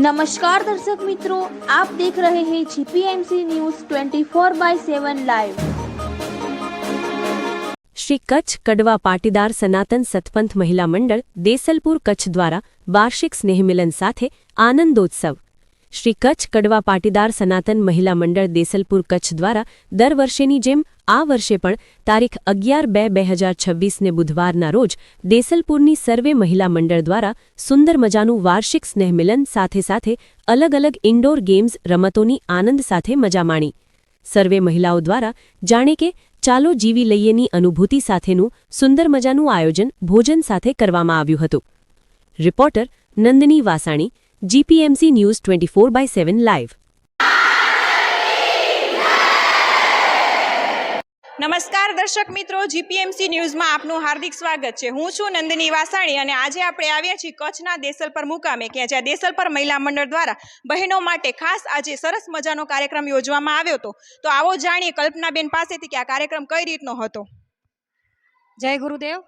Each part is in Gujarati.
नमस्कार दर्शक मित्रों आप देख रहे हैं GPMC news 24 by 7 live Shri Kutch Kadva Patidar Sanatan સતપંથ મહિલા મંડળ દેસલપુર કચ્છ દ્વારા વાર્ષિક સ્નેહમિલન સાથે આનંદોત્સવ શ્રી કચ્છ કડવા પાટીદાર સનાતન મહિલા મંડળ દેસલપુર કચ્છ દ્વારા દર વર્ષેની જેમ આ વર્ષે પણ તારીખ અગિયાર બે બે હજાર છવ્વીસને બુધવારના રોજ દેસલપુરની સર્વે મહિલા મંડળ દ્વારા સુંદર મજાનું વાર્ષિક સ્નેહમિલન સાથે સાથે અલગ અલગ ઇન્ડોર ગેમ્સ રમતોની આનંદ સાથે મજા માણી. સર્વે મહિલાઓ દ્વારા જાણે કે ચાલો જીવી લઈએની અનુભૂતિ સાથેનું સુંદર મજાનું આયોજન ભોજન સાથે કરવામાં આવ્યું હતું. Reporter Nandani Vasani, GPMC news twenty four by seven live નમસ્કાર દર્શક મિત્રો, જીપીએમસી ન્યૂઝમાં આપનું હાર્દિક સ્વાગત છે. હું છું નંદિની વાસાણી અને આજે આપણે આવ્યા છીએ કચ્છના દેસલપર મુકામે, કે જ્યાં દેસલપર મહિલા મંડળ દ્વારા બહેનો માટે ખાસ આજે સરસ મજાનો કાર્યક્રમ યોજવામાં આવ્યો હતો. તો આવો જાણીએ કલ્પનાબેન પાસેથી કે આ કાર્યક્રમ કઈ રીતનો હતો. જય ગુરુદેવ.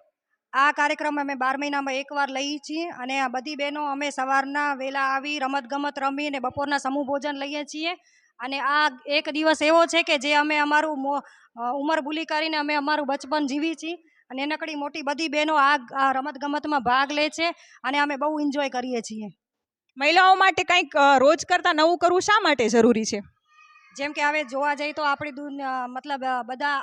આ કાર્યક્રમ અમે બાર મહિનામાં એકવાર લઈએ છીએ અને આ બધી બહેનો અમે સવારના વહેલા આવી રમતગમત રમી અને બપોરના સમૂહ ભોજન લઈએ છીએ. અને આ એક દિવસ એવો છે કે જે અમે અમારું મો- ઉંમર ભૂલી કરીને અમે અમારું બચપન જીવી છીએ અને એનકડી મોટી બધી બહેનો આ આ રમતગમતમાં ભાગ લે છે અને અમે બહુ એન્જોય કરીએ છીએ. મહિલાઓ માટે કંઈક રોજ કરતાં નવું કરવું શા માટે જરૂરી છે? જેમ કે હવે જોવા જઈએ તો આપણી દુનિયા મતલબ બધા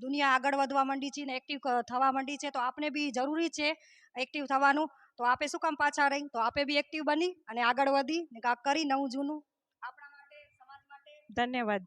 દુનિયા આગળ વધવા માંડી છે ને એક્ટિવ થવા માંડી છે તો આપણે બી જરૂરી છે એક્ટિવ થવાનું. તો આપે શું કામ પાછા રહી? તો આપે બી એક્ટિવ બની અને આગળ વધી કરી નવું જૂનું. ધન્યવાદ.